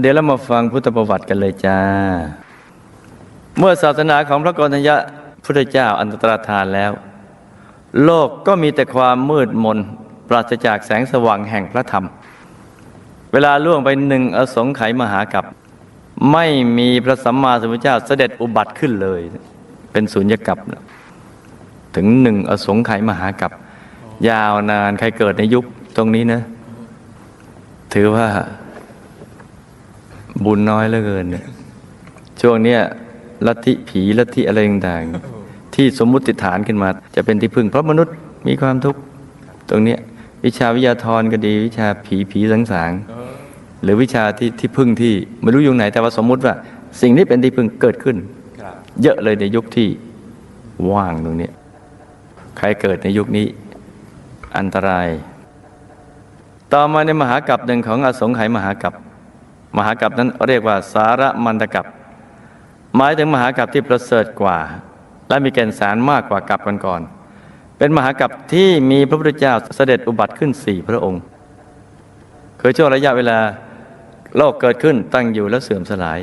เดี๋ยวเรามาฟังพุทธประวัติกันเลยจ้า เมื่อศาสนาของพระกรณยะพุทธเจ้าอันตรธานแล้ว โลกก็มีแต่ความมืดมน ปราศจากแสงสว่างแห่งพระธรรม เวลาล่วงไปหนึ่งอสงไขยมหากับไม่มีพระสัมมาสัมพุทธเจ้าเสด็จอุบัติขึ้นเลย เป็นสุญญกับถึงหนึ่งอสงไขยมหากับยาวนานใครเกิดในยุคตรงนี้นะ ถือว่า บุญน้อยเหลือเกินเนี่ยช่วงเนี้ยลัทธิผีลัทธิอะไรต่างๆที่สมมุติฐานขึ้นมา จะเป็นที่พึ่งเพราะมนุษย์มีความทุกข์ตรงเนี้ยวิชาวิทยาธรก็ดี วิชาผีผีสังสางหรือวิชาที่ที่พึ่งที่ไม่รู้อยู่ไหนแต่ว่าสมมุติว่า สิ่งนี้เป็นที่พึ่งเกิดขึ้น เยอะเลยในยุคที่ว่างตรงนี้ใครเกิดในยุคนี้อันตราย ต่อมาในมหากรัปหนึ่งของอสงไขยมหากรัป มหากรัปนั้นเรียกว่าสารมันตกัปหมายถึงมหากรัปที่ประเสริฐกว่า และมีแก่นสารมากกว่ากัปก่อนๆเป็นมหากรัปที่มีพระพุทธเจ้าเสด็จอุบัติขึ้นสี่พระองค์คือช่วงระยะเวลาโลกเกิดขึ้นตั้งอยู่และเสื่อมสลาย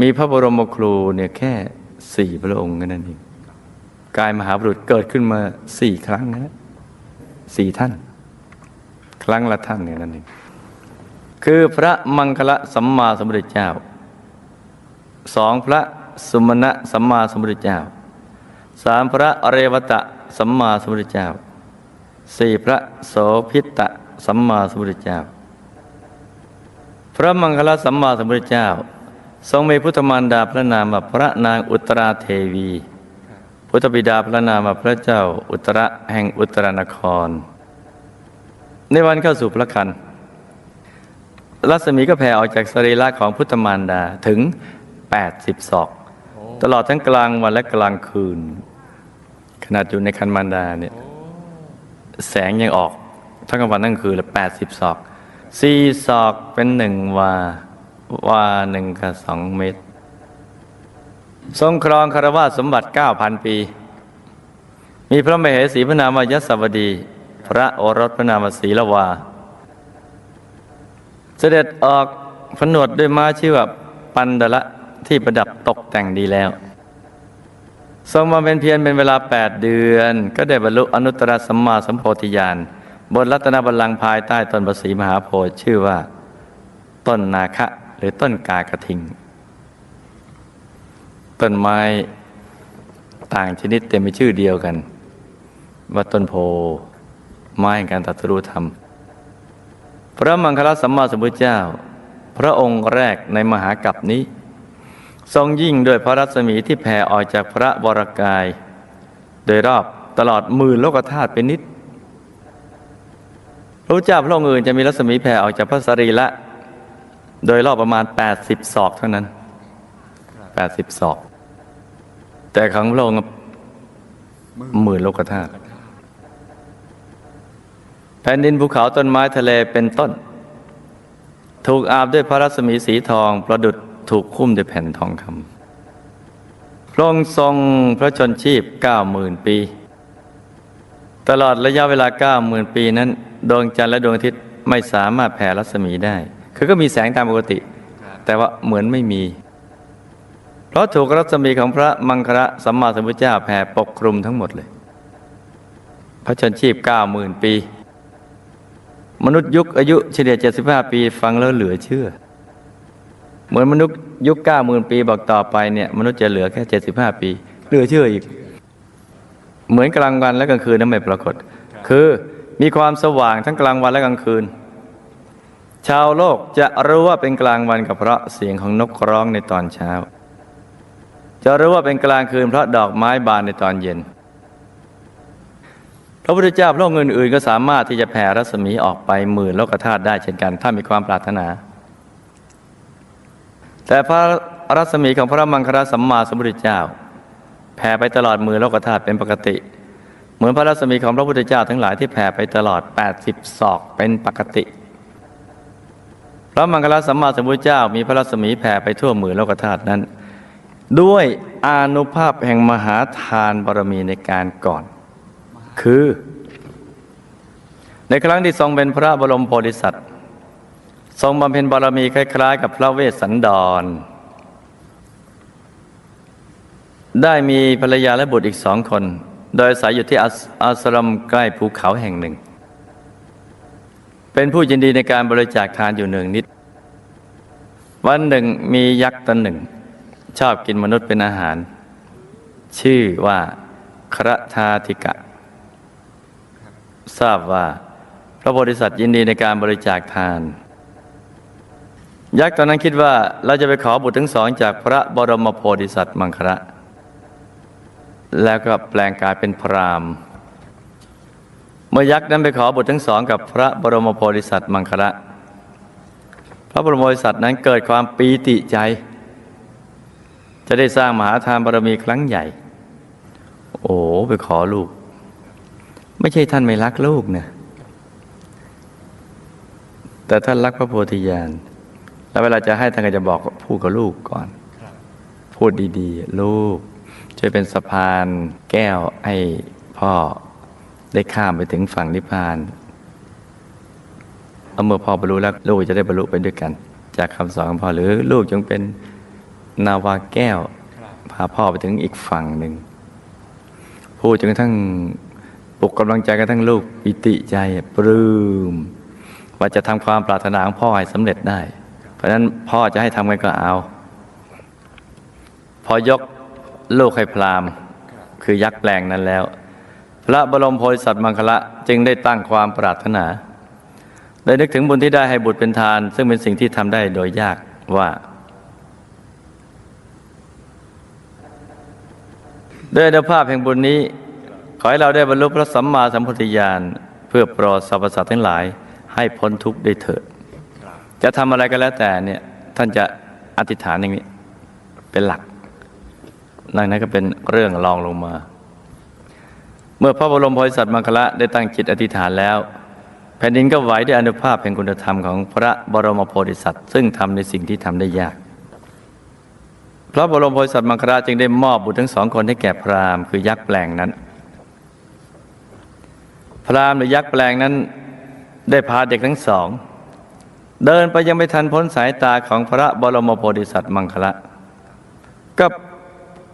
มีพระบรมครูเนี่ยแค่สี่พระองค์นั้นเองกายมหาบุรุษเกิดขึ้นมาสี่ครั้งนะสี่ท่าน ครั้งละท่านเนี่ยนั่นเอง คือพระมังคละสัมมาสัมพุทธเจ้าสองพระสุมาณะสัมมาสัมพุทธเจ้าสามพระอเรวตะสัมมาสัมพุทธเจ้าสี่พระโสพิตะสัมมาสัมพุทธเจ้า พระมังคละสัมมาสัมพุทธเจ้า ทรงมีพุทธมารดาพระนามว่าพระนางอุตราเทวี พุทธบิดาพระนามว่าพระเจ้าอุตระแห่งอุตรานคร ในวันเข้าสู่พระคัน รัศมีก็แผ่ออกจากสรีระของพุทธมารดาถึง 80ศอก ตลอดทั้งกลางวันและกลางคืน ขนาดอยู่ในคันมารดาเนี่ยแสงยังออกทั้งกลางวันทั้งคืนเลย80ศอกสี่ศอกเป็นหนึ่งวา วาหนึ่งกับสองเมตร ทรงครองคารวาสมบัติ9,000ปี มีพระมเหสีพระนามายศวดี พระโอรสพระนามาศีลวา เสด็จออกผนวดด้วยม้าชื่อว่าปันดละที่ประดับตกแต่งดีแล้ว ทรงมาเป็นเพียรเป็นเวลา 8 เดือน ก็ได้บรรลุอนุตตรสัมมาสัมโพธิญาณบนรัตนบัลลังก์ภายใต้ต้นประสีมหาโพธิ์ชื่อว่า ต้นนาคะหรือต้นกากระทิง ต้นไม้ต่างชนิดแต่มีชื่อเดียวกัน ว่าต้นโพไม้แห่งการตรัสรู้ธรรม พระมังคลสัมมาสัมพุทธเจ้า พระองค์แรกในมหากัปนี้ ทรงยิ่งด้วยพระรัศมีที่แผ่ออกจากพระวรกาย โดยรอบตลอดหมื่นโลกธาตุเป็นนิดพระเจ้าพระองค์อื่นจะมีรัศมีแผ่ออกจากพระสรีระโดยรอบประมาณ 80 ศอกเท่านั้น 80 ศอก แต่ของพระองค์หมื่นโลกธาตุ แผ่นดินภูเขาต้นไม้ทะเลเป็นต้น ถูกอาบด้วยพระรัศมีสีทองประดุดถูกคุ้มด้วยแผ่นทองคำพระองค์ทรงพระชนชีพเก้าหมื่นปี ตลอดระยะเวลาเก้าหมื่นปีนั้น ดวงจันทร์และดวงอาทิตย์ไม่สามารถแผ่รัศมีได้ คือก็มีแสงตามปกติ แต่ว่าเหมือนไม่มี เพราะถูกรัศมีของพระมังคระสัมมาสัมพุทธเจ้าแผ่ปกคลุมทั้งหมดเลย พระชนชีพเก้าหมื่นปี มนุษย์ยุคอายุเฉลี่ย 75 ปีฟังแล้วเหลือเชื่อ เหมือนมนุษย์ยุค 9 0,000 ปีบอกต่อไปเนี่ยมนุษย์จะเหลือแค่ 75 ปี เหลือเชื่ออีก เหมือนกลางวันและกลางคืนนั้นไม่ปรากฏ คือมีความสว่างทั้งกลางวันและกลางคืน ชาวโลกจะรู้ว่าเป็นกลางวันกับเพราะเสียงของนกร้องในตอนเช้า จะรู้ว่าเป็นกลางคืนเพราะดอกไม้บานในตอนเย็น ระพุทธเจ้าพระองค์อื่นๆก็สามารถที่จะแผ่รัศมีออกไปหมื่นโลกธาตุได้เช่นกัน ถ้ามีความปรารถนา แต่พระรัศมีของพระมังคลสัมมาสัมพุทธเจ้า แผ่ไปตลอดหมื่นโลกธาตุเป็นปกติ เหมือนพระรัศมีของพระพุทธเจ้าทั้งหลายที่แผ่ไปตลอด 80ศอกเป็นปกติพระมังคลสัมมาสัมพุทธเจ้ามีพระรัศมีแผ่ไปทั่วหมื่นโลกธาตุนั้น ด้วยอนุภาพแห่งมหาทานบารมีในการก่อน คือ ในครั้งที่ทรงเป็นพระบรมโพธิสัตว์ ทรงบำเพ็ญบารมีคล้าย ๆ กับพระเวสสันดร ได้มีภรรยาและบุตรอีกสองคน โดยอาศัยอยู่ที่อาสอาสรมใกล้ภูเขาแห่งหนึ่ง เป็นผู้ยินดีในการบริจาคทานอยู่หนึ่งนิด วันหนึ่งมียักษ์ตนหนึ่ง ชอบกินมนุษย์เป็นอาหาร ชื่อว่าครทาธิกะ ทราบว่า พระโพธิสัตว์ยินดีในการบริจาคทาน ยักษ์ตอนนั้นคิดว่าเราจะไปขอบุตรทั้งสองจากพระบรมโพธิสัตว์มังคระ แล้วก็แปลงกายเป็นพรามเมื่อยักษ์นั้นไปขอบุตรทั้งสองกับพระบรมโพธิสัตว์มังคระ พระบรมโพธิสัตว์นั้นเกิดความปีติใจ จะได้สร้างมหาทานบารมีครั้งใหญ่ โอ้ไปขอลูก ไม่ใช่ท่านไม่รักลูกนะแต่ท่านรักพระโพธิญาณแล้วเวลาจะให้ท่านก็จะบอกพูดกับลูกก่อน พูดดีๆ ลูกช่วยเป็นสะพานแก้วให้พ่อได้ข้ามไปถึงฝั่งนิพพานเอาเมื่อพ่อบรรลุแล้วลูกจะได้บรรลุไปด้วยกัน จากคำสอนของพ่อหรือลูกจงเป็นนาวาแก้ว พาพ่อไปถึงอีกฝั่งหนึ่งพูดจนกระทั่ง ปลุกกำลังใจกระทั่งลูกปิติใจปลื้มว่าจะทำความปรารถนาของพ่อให้สำเร็จได้ เพราะฉะนั้นพ่อจะให้ทำไงก็เอา พอยกลูกให้พรามคือยักษ์แปลงนั้นแล้ว พระบรมโพธิสัตว์มังคละจึงได้ตั้งความปรารถนาได้นึกถึงบุญที่ได้ให้บุตรเป็นทาน ซึ่งเป็นสิ่งที่ทำได้โดยยากว่าด้วยอนุภาพแห่งบุญนี้ ขอให้เราได้บรรลุพระสัมมาสัมพุทธญาณเพื่อโปรดสรรพสัตว์ทั้งหลาย ให้พ้นทุกข์ได้เถิด จะทำอะไรก็แล้วแต่เนี่ยท่านจะอธิษฐานอย่างนี้ เป็นหลักนั่นนั้นก็เป็นเรื่องรองลงมา เมื่อพระบรมโพธิสัตว์มังคละได้ตั้งจิตอธิษฐานแล้ว แผ่นดินก็ไหวด้วยอนุภาพแห่งคุณธรรมของพระบรมโพธิสัตว์ ซึ่งทำในสิ่งที่ทำได้ยาก พระบรมโพธิสัตว์มังคละจึงได้มอบบุตรทั้งสองคนให้แก่พราหมณ์คือยักษ์แปลงนั้น พราหมณ์หรือยักษ์แปลงนั้น ได้พาเด็กทั้งสอง เดินไปยังไม่ทันพ้นสายตาของพระบรมโพธิสัตว์มังคละก็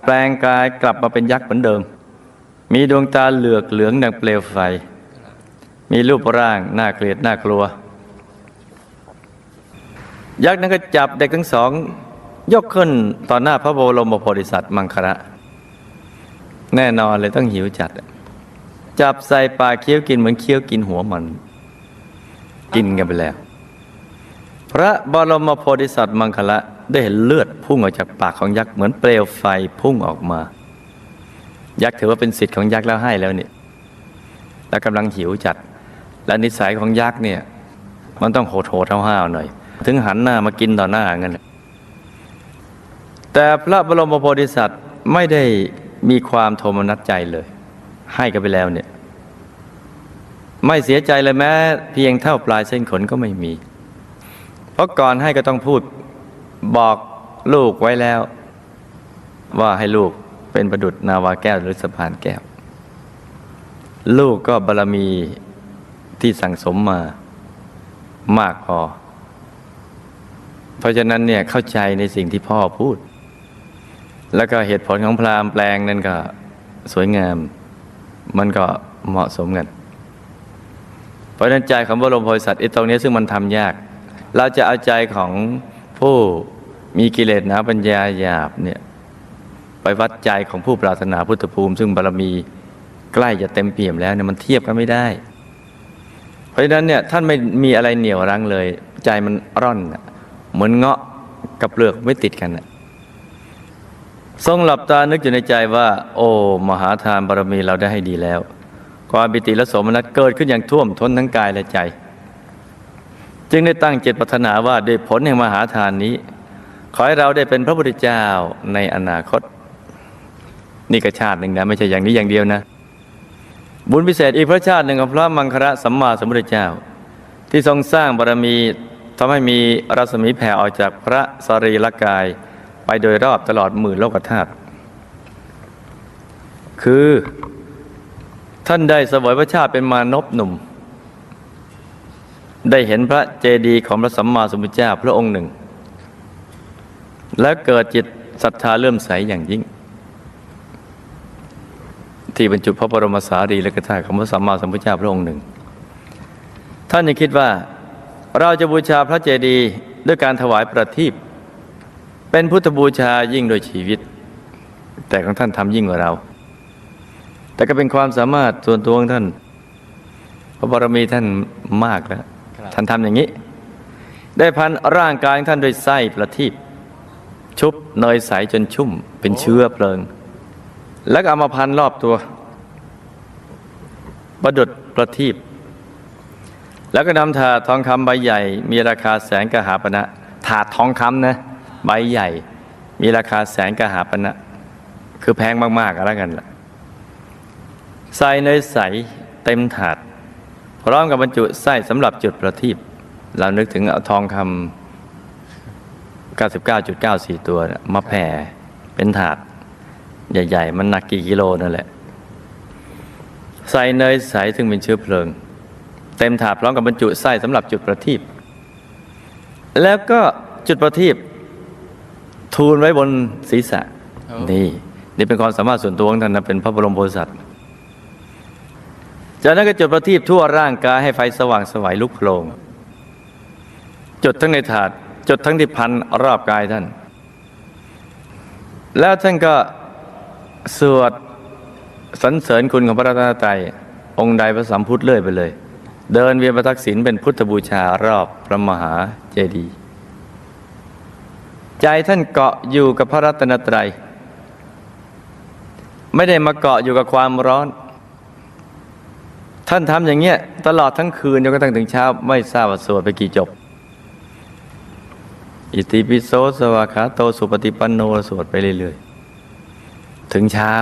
แปลงกายกลับมาเป็นยักษ์เหมือนเดิม มีดวงตาเหลือกเหลืองดังเปลวไฟ มีรูปร่างน่าเกลียดน่ากลัว ยักษ์นั้นก็จับเด็กทั้งสอง ยกขึ้นต่อหน้าพระบรมโพธิสัตว์มังคละแน่นอนเลยต้องหิวจัด จับใส่ปากเคี้ยวกินเหมือนเคี้ยวกินหัวมัน กินกันไปแล้ว พระบรมโพธิสัตว์มังคละได้เห็นเลือดพุ่งออกจากปากของยักษ์เหมือนเปลวไฟพุ่งออกมา ยักษ์ถือว่าเป็นสิทธิ์ของยักษ์แล้วให้แล้วเนี่ยแล้วกำลังหิวจัด และนิสัยของยักษ์เนี่ย มันต้องโหดโหดห้าวๆหน่อย ถึงหันหน้ามากินต่อหน้าเงินแต่พระบรมโพธิสัตว์ไม่ได้มีความโทมนัสใจเลย ให้กันไปแล้วเนี่ย ไม่เสียใจเลยแม้ เพียงเท่าปลายเส้นขนก็ไม่มี เพราะก่อนให้ก็ต้องพูดบอกลูกไว้แล้ว ว่าให้ลูกเป็นประดุษนาวาแก้วหรือสะพานแก้ว ลูกก็บารรมีที่สั่งสมมามากพอ เพราะฉะนั้นเนี่ยเข้าใจในสิ่งที่พ่อพูด แล้วก็เหตุผลของพราหมณ์แปลงนั่นก็สวยงาม มันก็เหมาะสมกัน เพราะนั้นใจของบรมโพธิสัตว์ไอ้ตรงนี้ซึ่งมันทำยาก เราจะเอาใจของผู้มีกิเลสหนาปัญญาหยาบเนี่ยไปวัดใจของผู้ปรารถนาพุทธภูมิ ซึ่งบารมีใกล้จะเต็มเปี่ยมแล้วเนี่ยมันเทียบกันไม่ได้ เพราะฉะนั้นเนี่ยท่านไม่มีอะไรเหนี่ยวรั้งเลย ใจมันร่อนเหมือนเงาะกับเปลือกไม่ติดกันน่ะทรงหลับตานึกอยู่ในใจว่า โอ้ มหาทานบารมีเราได้ให้ดีแล้ว ความปิติและโสมนัสเกิดขึ้นอย่างท่วมท้นทั้งกายและใจ จึงได้ตั้งเจตปรารถนาว่าด้วยผลแห่งมหาทานนี้ ขอให้เราได้เป็นพระพุทธเจ้าในอนาคต นี่ก็ชาติหนึ่งนะไม่ใช่อย่างนี้อย่างเดียวนะ บุญพิเศษอีกพระชาติหนึ่งของพระมังคระสัมมาสัมพุทธเจ้า ที่ทรงสร้างบารมีทำให้มีรัศมีแผ่ออกจากพระสรีรกายไปโดยรอบตลอดหมื่นโลกธาตุคือ ท่านได้เสวยพระชาติเป็นมานพหนุ่ม ได้เห็นพระเจดีย์ของพระสัมมาสัมพุทธเจ้าพระองค์หนึ่ง และเกิดจิตศรัทธาเลื่อมใสอย่างยิ่ง ที่บรรจุพระบรมสารีริกธาตุของพระสัมมาสัมพุทธเจ้าพระองค์หนึ่ง ท่านยังคิดว่าเราจะบูชาพระเจดีย์ด้วยการถวายประทีปเป็นพุทธบูชายิ่งโดยชีวิต แต่ของท่านทำยิ่งกว่าเรา แต่ก็เป็นความสามารถส่วนตัวของท่านพระบารมีท่านมากแล้วครับท่านทำอย่างนี้ ได้พันร่างกายของท่านด้วยไส้ประทีปชุบเนยใสจนชุ่ม เป็นเชื้อเพลิง แล้วก็เอามาพันรอบตัว ประดุดประทีปแล้วก็นำถาดทองคำใบใหญ่ มีราคาแสนกหาปณะถาดทองคำนะใบใหญ่ มีราคาแสนกหาปณะคือแพงมากๆอะไรกันล่ะ ใส่เนยใสเต็มถาด พร้อมกับบรรจุไส้สำหรับจุดประทีปเรานึกถึงเอาทองคำ99.94 ตัวน่ะมาแผ่เป็นถาด ใหญ่ ๆ มันหนักกี่กิโลนั่นแหละ ใส่เนยใสซึ่งเป็นเชื้อเพลิง เต็มถาดพร้อมกับบรรจุไส้สำหรับจุดประทีปแล้วก็จุดประทีปทูลไว้บนศีรษะ นี่ นี่เป็นความสามารถส่วนตัวของท่านนะเป็นพระบรมโพธิสัตว์ จากนั้นก็จุดประทีปทั่วร่างกายให้ไฟสว่างสวัยลุกโผล่จุดทั้งในถาดจุดทั้งที่พันรอบกายท่าน แล้วท่านก็สวดสรรเสริญคุณของพระรัตนตรัยองค์ใดพระสัมพุทธเลื่อยไปเลย เดินเวียนประทักษิณเป็นพุทธบูชารอบพระมหาเจดีย์ใจท่านเกาะอยู่กับพระรัตนตรัย ไม่ได้มาเกาะอยู่กับความร้อน ท่านทำอย่างเงี้ยตลอดทั้งคืนจนกระทั่งถึงเช้าไม่ทราบว่าสวดไปกี่จบ อิติปิโสสวากขาโตสุปฏิปันโนสวดไปเรื่อยๆ ถึงเช้า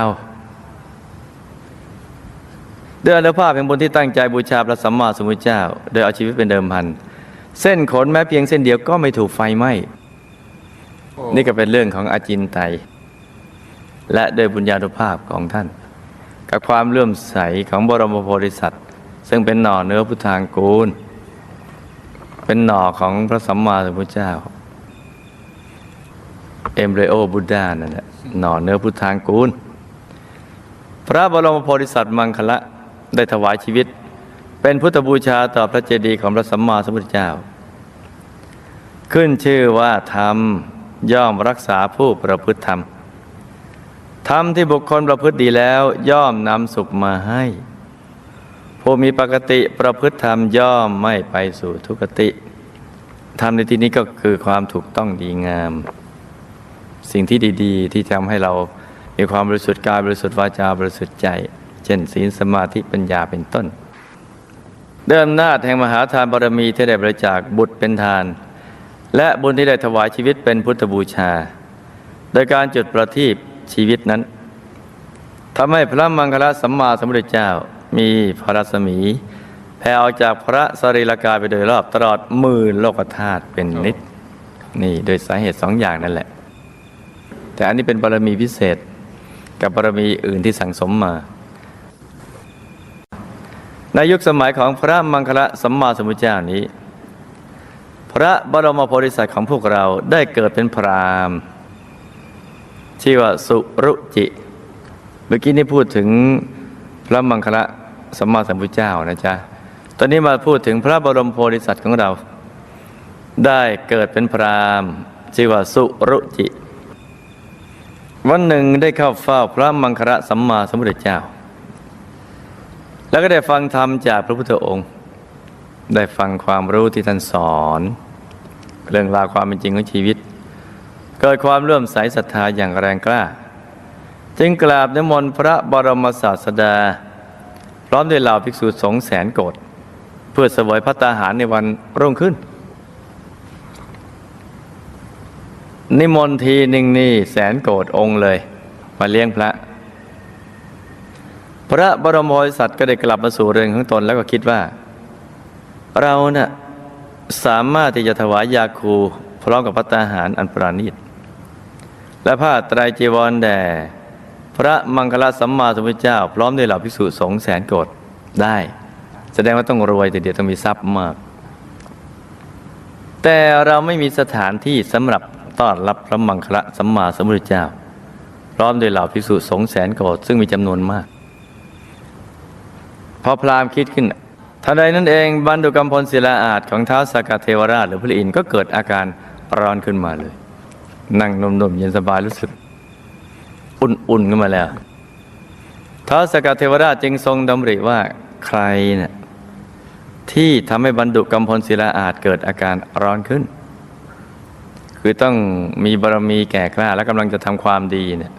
ด้วยอนุภาพแห่งบุญที่ตั้งใจบูชาพระสัมมาสัมพุทธเจ้า โดยเอาชีวิตเป็นเดิมพัน เส้นขนแม้เพียงเส้นเดียวก็ไม่ถูกไฟไหม้โอ้นี่ก็เป็นเรื่องของอาจินไตยและโดยบุญญาณุภาพของท่าน กับความเลื่อมใสของบรมโพธิสัตว์ ซึ่งเป็นหน่อเนื้อพุทธางกูล เป็นหน่อของพระสัมมาสัมพุทธเจ้า เอมเรโอบุดานั่นแหละหน่อเนื้อพุทธางกูล พระบรมโพธิสัตว์มังคละได้ถวายชีวิต เป็นพุทธบูชาต่อพระเจดีย์ของพระสัมมาสัมพุทธเจ้า ขึ้นชื่อว่าธรรมย่อมรักษาผู้ประพฤติธรรม ธรรมที่บุคคลประพฤติดีแล้วย่อมนำสุขมาให้ ผู้มีปกติประพฤติธรรมย่อมไม่ไปสู่ทุกติธรรมในที่นี้ก็คือความถูกต้องดีงาม สิ่งที่ดีๆ ที่ทำให้เรามีความบริสุทธิ์กายบริสุทธิ์วาจาบริสุทธิ์ใจ เช่นศีลสมาธิปัญญาเป็นต้นเด้วยอำนาจแห่งมหาทานบารมีที่ได้บริจาคบุตรเป็นทาน และบุญที่ได้ถวายชีวิตเป็นพุทธบูชา โดยการจุดประทีป ชีวิตนั้นทำให้พระมังคลสัมมาสัมพุทธเจ้ามีพระรัศมี แผ่ออกจากพระสรีรากายไปโดยรอบตลอดหมื่นโลกธาตุเป็นนิด นี่โดยสาเหตุสองอย่างนั่นแหละ แต่อันนี้เป็นบารมีพิเศษ กับบารมีอื่นที่สั่งสมมา ในยุคสมัยของพระมังคละสัมมาสัมพุทธเจ้านี้ พระบรมโพธิสัตว์ของพวกเราได้เกิดเป็นพรามณ์ ชื่อว่าสุรุจิ เมื่อกี้นี่พูดถึงพระมังคละสัมมาสัมพุทธเจ้านะจ๊ะ ตอนนี้มาพูดถึงพระบรมโพธิสัตว์ของเรา ได้เกิดเป็นพรามณ์ชื่อว่าสุรุจิ วันหนึ่งได้เข้าเฝ้าพระมังคละสัมมาสัมพุทธเจ้า แล้วก็ได้ฟังธรรมจากพระพุทธองค์ ได้ฟังความรู้ที่ท่านสอน เรื่องราวความเป็นจริงของชีวิต เกิดความเลื่อมใสศรัทธาอย่างแรงกล้า จึงกราบนิมนต์พระบรมศาสดา พร้อมด้วยเหล่าภิกษุสงฆ์แสนโกรธเพื่อเสวยพระตาหารในวันรุ่งขึ้น นิมนต์ทีหนึ่งนี่แสนโกรธองค์เลย มาเลี้ยงพระ พระบรมโพธิสัตว์ก็ได้กลับมาสู่เรือนของตนแล้วก็คิดว่า เราเนะ่ะสามารถที่จะถวายยาคูพร้อมกับพัตตาหารอันปราณีต และผ้าไตรจีวรแด่พระมังคลสัมมาสัมพุทธเจ้า พร้อมด้วยเหล่าภิกษุสงฆ์แสนโกรธได้ แสดงว่าต้องรวยแต่เดียวต้องมีทรัพย์มาก แต่เราไม่มีสถานที่สำหรับต้อนรับพระมังคละสัมมาสัมพุทธเจ้า พร้อมด้วยเหล่าภิกษุสงฆ์แสนโกรธซึ่งมีจำนวนมากพอพราหมณ์คิดขึ้นทันใดนั้นเองบรรดุกรรมพลศิลาอาจของเท้าวสากเทวราชหรือพระอินทร์ก็เกิดอาการร้อนขึ้นมาเลย นั่งนุ่มๆเย็นสบายรู้สึก อุ่นๆขึ้นมาแล้วท้าสกเทวราชจึงทรงดำริว่าใครเนี่ยที่ทำให้บรรดุกรรมพลศิลาอาจเกิดอาการร้อนขึ้น คือต้องมีบารมีแก่กล้า และกำลังจะทำความดีเนี่ย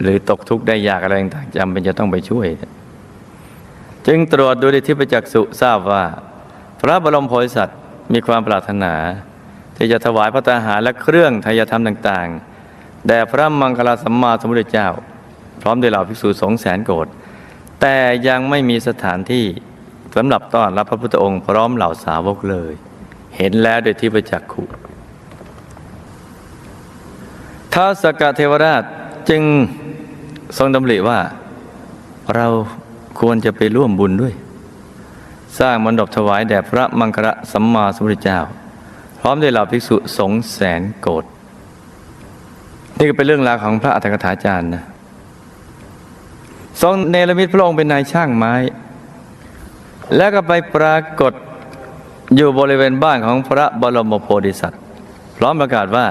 หรือตกทุกข์ได้ยากอะไรต่างๆจำเป็นจะต้องไปช่วย จึงตรวจดูในทิพจักษุทราบว่า พระบรมโพธิสัตว์มีความปรารถนา ที่จะถวายพระตาหารและเครื่องทายธรรมต่างๆ แด่พระมังคลาสัมมาสัมพุทธเจ้า พร้อมด้วยเหล่าภิกษุสงฆ์แสนโกรธแต่ยังไม่มีสถานที่สำหรับต้อนรับพระพุทธองค์พร้อมเหล่าสาวกเลย เห็นแล้วโดยที่ประจักขุท้าสกกเทวราชจึงทรงดำริว่า เราควรจะไปร่วมบุญด้วย สร้างมณฑปถวายแด่พระมังคละสัมมาสัมพุทธเจ้า พร้อมด้วยเหล่าภิกษุสงฆ์แสนโกรธนี่ก็เป็นเรื่องราวของพระอัฏฐกถาจารย์นะทรงเนรมิตพระองค์เป็นนายช่างไม้ แล้วก็ไปปรากฏอยู่บริเวณบ้านของพระบรมโพธิสัตว์ พร้อมประกาศว่า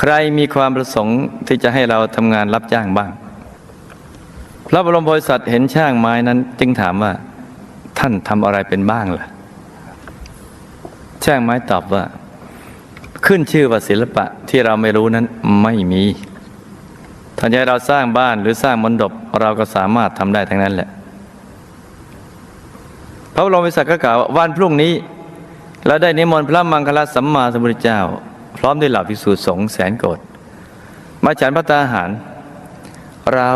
ใครมีความประสงค์ที่จะให้เราทำงานรับจ้างบ้าง พระบรมโพธิสัตว์เห็นช่างไม้นั้นจึงถามว่า ท่านทำอะไรเป็นบ้างล่ะ ช่างไม้ตอบว่า ขึ้นชื่อว่าศิลปะที่เราไม่รู้นั้นไม่มีถ้าจะให้เราสร้างบ้านหรือสร้างมณฑปเราก็สามารถทำได้ทั้งนั้นแหละ พระบรมวิสัทก็กล่าวว่าวันพรุ่งนี้เราได้นิมนต์พระมังคลสัมมาสัมพุทธเจ้า พร้อมด้วยเหล่าภิกษุสงฆ์แสนโกรธมาฉันพระตาหาร เรา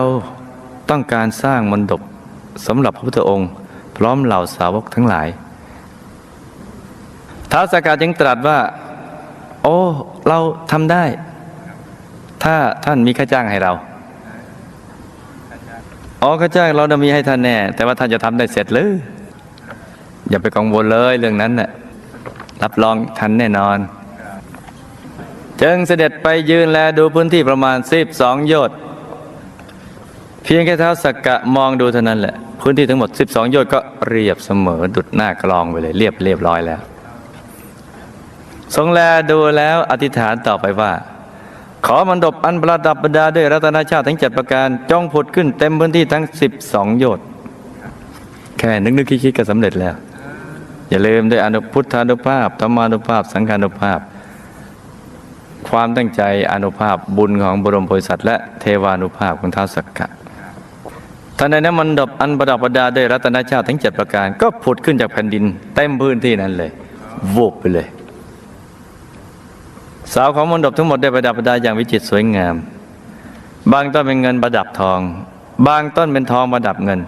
ต้องการสร้างมณฑปสำหรับพระพุทธองค์ พร้อมเหล่าสาวกทั้งหลาย ท้าวสากาจึงตรัสว่า โอ้เราทำได้ ถ้าท่านมีค่าจ้างให้เราอ๋อค่าจ้างเราจะมีให้ท่านแน่ แต่ว่าท่านจะทำได้เสร็จหรืออย่าไปกังวลเลยเรื่องนั้นน่ะรับรองทันแน่นอน จึงเสด็จไปยืนแลดูพื้นที่ประมาณสิบสองโยชน์เพียงแค่เท้าสักกะมองดูเท่านั้นแหละ พื้นที่ทั้งหมด 12 โยชน์ก็เรียบเสมอดุดหน้ากลองไปเลย เรียบเรียบร้อยแล้ว ทรงแลดูแล้วอธิษฐานต่อไปว่า ขอมันดบอันประดับประดาด้วยรัตนชาติทั้งเจ็ดประการจ้องผุดขึ้นเต็มพื้นที่ทั้ง12โยชน์แค่นึกนึกคิดคิดก็สำเร็จแล้ว อย่าลืมด้วยอนุพุทธานุภาพธรรมานุภาพ สังฆานุภาพ ความตั้งใจอนุภาพบุญของบรมโพธิสัตว์และเทวานุภาพของท้าวสักกะท่านในนั้นมันดบอันประดับประดาด้วยรัตนชาติทั้งเจ็ดประการ ก็ผุดขึ้นจากแผ่นดินเต็มพื้นที่นั้นเลยวูบไปเลย สาวของมณฑปทั้งหมดได้ประดับประดาอย่างวิจิตรสวยงาม บางต้นเป็นเงินประดับทอง บางต้นเป็นทองประดับเงิน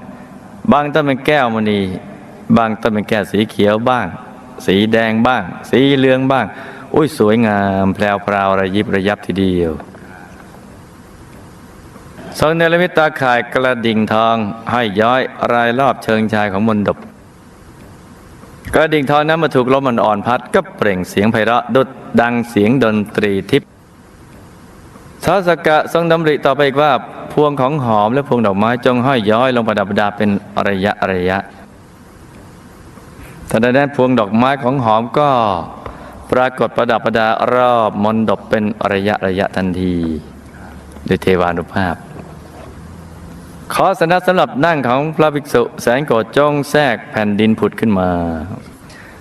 บางต้นเป็นแก้วมณี บางต้นเป็นแก้วสีเขียวบ้าง สีแดงบ้าง สีเหลืองบ้าง อุ้ยสวยงามแพรวพราวระยิบระยับทีเดียวทรงเนรมิตตาข่ายกระดิ่งทองให้ย้อยรายรอบเชิงชายของมณฑป กระดิ่งทองนั้นมาถูกลมมันอ่อนพัด ก็เปล่งเสียงไพเราะดุดดังเสียงดนตรีทิพย์ท้าสกกะทรงดำริต่อไปอีกว่าพวงของหอมและพวงดอกไม้จงห้อยย้อยลงประดับประดาเป็นระยะระยะทันใดนั้นพวงดอกไม้ของหอมก็ปรากฏประดับประดารอบมณฑปเป็นระยะระยะทันทีด้วยเทวานุภาพ ขอสนับสำหรับนั่งของพระภิกษุแสนโกรธจงแทรกแผ่นดินผุดขึ้นมา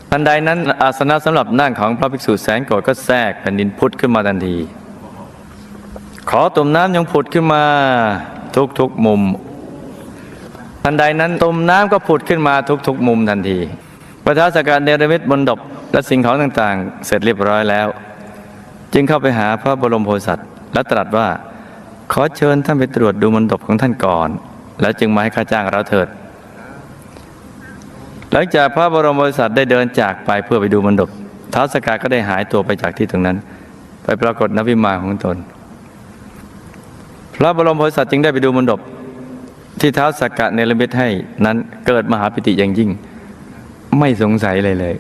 ทันใดนั้นอาสนะสำหรับนั่งของพระภิกษุแสนโกรธก็แทรกแผ่นดินผุดขึ้นมาทันที ขอตุ่มน้ำยังผุดขึ้นมาทุกๆมุม ทันใดนั้นตุ่มน้ำก็ผุดขึ้นมาทุกๆมุมทันทีประทัสการเนรมิตบนดบและสิ่งของต่างๆ เสร็จเรียบร้อยแล้ว จึงเข้าไปหาพระบรมโพธิสัตว์และตรัสว่า ขอเชิญท่านไปตรวจดูมนดบของท่านก่อน แล้วจึงมาให้ค่าจ้างเราเถิด หลังจากพระบรมบริษัทได้เดินจากไปเพื่อไปดูมนดบท้าวสกาก็ได้หายตัวไปจากที่ตรงนั้น ไปปรากฏนวิมานของตน พระบรมโพธิสัตว์จึงได้ไปดูมนดบที่เท้าวสกกะเนรมิตให้นั้นเกิดมหาปิติอย่างยิ่ง ไม่สงสัยเลยเลย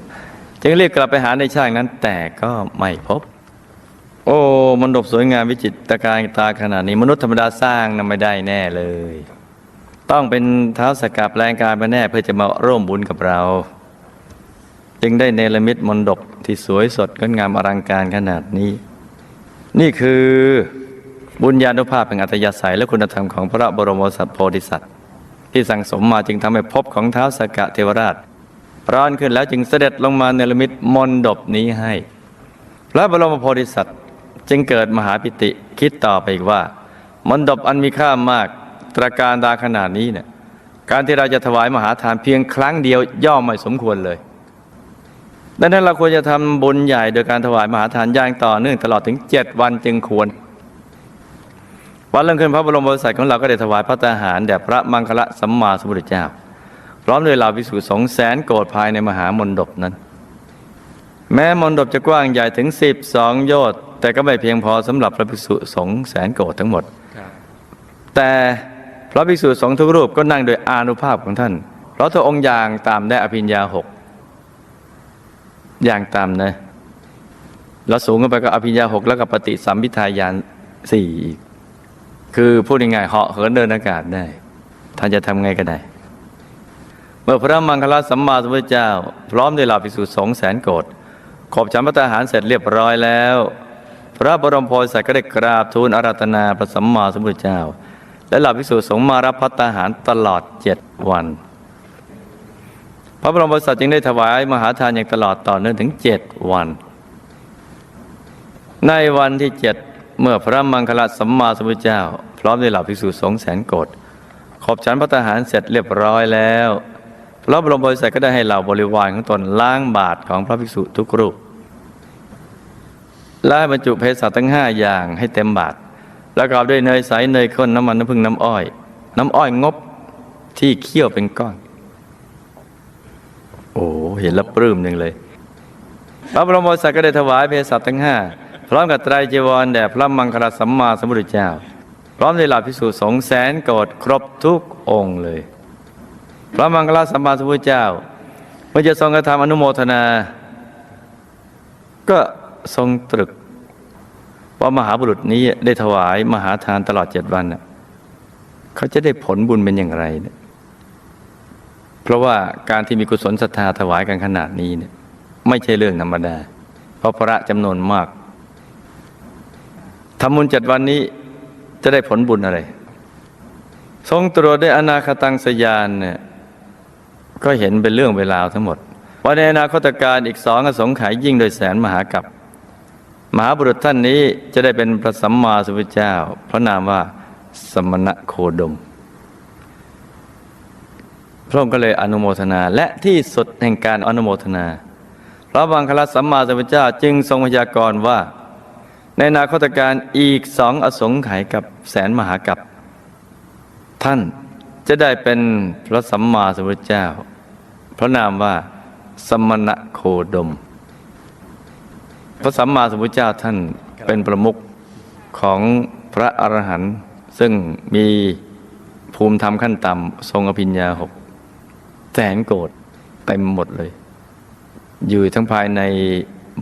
จึงเรีบกลับไปหาในช่างนั้นแต่ก็ไม่พบ โอ้มนดบสวยงามวิจิตรการตาขนาดนี้ มนุษย์ธรรมดาสร้างน่ะไม่ได้แน่เลย ต้องเป็นเท้าสกัดแปลงกายมาแน่เพื่อจะมาร่วมบุญกับเรา จึงได้เนรมิตมนดบที่สวยสดงดงามอลังการขนาดนี้ นี่คือบุญญาณุภาพแห่งอัตยาศัยและคุณธรรมของพระบรมโอรสโพธิสัตว์ ที่สั่งสมมาจึงทำให้ภพของเท้าสกะเทวราช ร้อนขึ้นแล้วจึงเสด็จลงมาเนรมิตมนดบนี้ให้ พระบรมโพธิสัตว์ จึงเกิดมหาปิติคิดต่อไปอีกว่า มนดบอันมีค่ามากตระการดาขนาดนี้เนี่ยการที่เราจะถวายมหาทานเพียงครั้งเดียวย่อมไม่สมควรเลยดังนั้นเราควรจะทำบุญใหญ่โดยการถวายมหาทานย่างต่อเนื่องตลอดถึงเจ็ดวันจึงควร วันเริ่มขึ้นพระบรมโอรสของเราก็ได้ถวายพระตาหารแด่พระมังคละสัมมาสัมพุทธเจ้า พร้อมด้วยเหล่าภิกษุสองแสนโกรธภายในมหามนดบนั้น แม้มนดบจะกว้างใหญ่ถึงสิบสองโยชน์ แต่ก็ไม่เพียงพอสำหรับพระภิกษุสองแสนโกรธทั้งหมดครับแต่พระภิกษุสงฆ์ทุกรูปก็นั่งโดยอานุภาพของท่าน เพราะพระองค์อย่างตามได้อภิญญาหกอย่างตามนะแล้วสูงขึ้นไปก็อภิญญาหกแล้วก็ปฏิสัมพิทายานสี่อีกคือพูดง่ายๆเหาะเหินเดินอากาศได้ ท่านจะทำไงก็ได้ เมื่อพระมังคลสัมมาสัมพุทธเจ้า พร้อมด้วยเหล่าภิกษุสงฆ์แสนโกรธขอบฉันพระทหารเสร็จเรียบร้อยแล้ว พระบรมโพธิสัตว์ก็ได้กราบทูลอาราธนาพระสัมมาสัมพุทธเจ้า และเหล่าภิกษุสงฆ์มารับพัตตาหารตลอดเจ็ดวัน พระบรมโพธิสัตว์จึงได้ถวายมหาทานอย่างตลอดต่อเนื่องถึงเจ็ดวัน ในวันที่เจ็ดเมื่อพระมังคลสัมมาสัมพุทธเจ้า พร้อมด้วยเหล่าภิกษุสงฆ์แสนโกรธขอบฉันพระทหารเสร็จเรียบร้อยแล้ว พระบรมโพธิสัตว์ก็ได้ให้เหล่าบริวารของตนล้างบาตรของพระภิกษุทุกรูป และให้บรรจุเภสัชทั้งห้าอย่างให้เต็มบาตรประกอบด้วยเนยใสเนยข้นน้ำมันน้ำผึ้งน้ำอ้อย น้ำอ้อยงบที่เคี่ยวเป็นก้อน โอ้เห็นแล้วปลื้มหนึ่งเลย พระบรมโอรสก็ได้ถวายเภสัชทั้งห้าพร้อมกับไตรจีวรแด่พระมังคลสัมมาสัมพุทธเจ้า พร้อมด้วยเหล่าภิกษุสงแสนโกรธครบทุกองค์เลย พระมังคลสัมมาสัมพุทธเจ้าเมื่อจะทรงกระทำอนุโมทนา ก็ ทรงตรึก ว่ามหาบุรุษนี้ได้ถวายมหาทานตลอดเจ็ดวันน่ะเขาจะได้ผลบุญเป็นอย่างไรเนี่ยเพราะว่าการที่มีกุศลศรัทธาถวายกันขนาดนี้เนี่ยไม่ใช่เรื่องธรรมดา เพราะพระจำนวนมากทำบุญเจ็ดวันนี้จะได้ผลบุญอะไร ทรงตรวจได้อนาคตังสยานเนี่ยก็เห็นเป็นเรื่องเวลาทั้งหมดว่าในอนาคตการอีกสองอสงไขยยิ่งโดยแสนมหากับ มหาบุรุษท่านนี้จะได้เป็นพระสัมมาสัมพุทธเจ้า พระนามว่าสมณะโคดม พระองค์ก็เลยอนุโมทนาและที่สุดแห่งการอนุโมทนา พระบังคลสัมมาสัมพุทธเจ้าจึงทรงพยากรณ์ว่า ในนาคตการอีกสองอสงไขยกับแสนมหากับ ท่านจะได้เป็นพระสัมมาสัมพุทธเจ้า พระนามว่าสมณะโคดม พระสัมมาสัมพุทธเจ้าท่านเป็นประมุขของพระอรหันต์ซึ่งมีภูมิธรรมขั้นต่ำทรงอภิญญาหกแสนโกรธเต็มหมดเลย อยู่ทั้งภายใน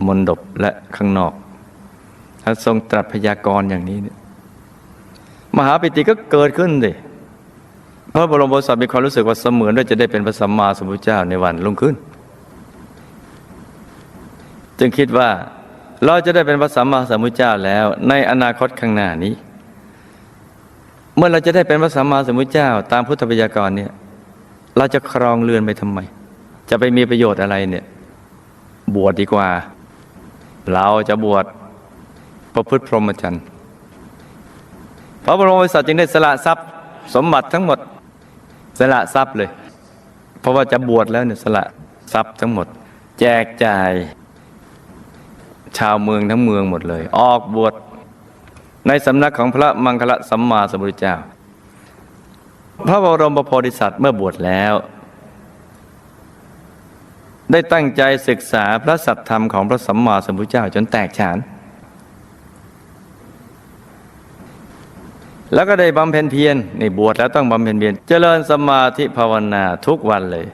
มนดบและข้างนอกถ้าทรงตรัสพยากรณ์อย่างนี้เนี่ยมหาปิติก็เกิดขึ้นสิพระบรมโพธิสัตว์มีความรู้สึกว่าเสมือนว่าจะได้เป็นพระสัมมาสัมพุทธเจ้าในวันรุ่งขึ้น จึงคิดว่า เราจะได้เป็นพระสัมมาสัมพุทธเจ้าแล้วในอนาคตข้างหน้านี้ เมื่อเราจะได้เป็นพระสัมมาสัมพุทธเจ้า ตามพุทธพยากรณ์เนี่ยเราจะครองเรือนไปทำไม จะไปมีประโยชน์อะไรเนี่ย บวชดีกว่า เราจะบวชประพฤติพรหมจรรย์พระบรมโอรสจึงได้สละทรัพย์ สมบัติทั้งหมดสละทรัพย์เลย เพราะว่าจะบวชแล้วเนี่ยสละทรัพย์ทั้งหมด แจกจ่าย ชาวเมืองทั้งเมืองหมดเลย ออกบวชในสำนักของพระมังคละสัมมาสัมพุทธเจ้า พระบรมโพธิสัตว์เมื่อบวชแล้ว ได้ตั้งใจศึกษาพระสัทธรรมของพระสัมมาสัมพุทธเจ้าจนแตกฉาน แล้วก็ได้บำเพ็ญเพียรในบวชแล้วต้องบำเพ็ญเพียรเจริญสมาธิภาวนาทุกวันเลย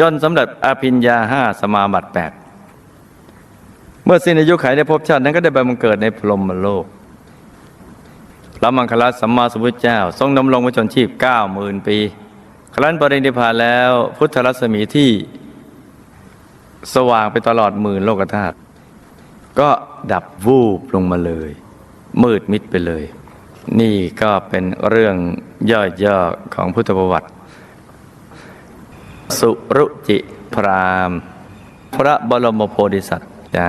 จนสำเร็จอภิญญาห้าสมาบัติแปด เมื่อสิ้นอายุขัยในภพชาตินั้นก็ได้ไปบังเกิดในพรหมโลก พระมังคลาสัมมาสัมพุทธเจ้า ทรงดำรงพระชนชีพเก้าหมื่นปี ครั้นปรินิพพานแล้วพุทธรัศมีที่สว่างไปตลอดหมื่นโลกธาตุก็ดับวูบลงมาเลย มืดมิดไปเลย นี่ก็เป็นเรื่องย่อๆของพุทธประวัติ สุรุจิพรามพระบรมโพธิสัตว์ จ้า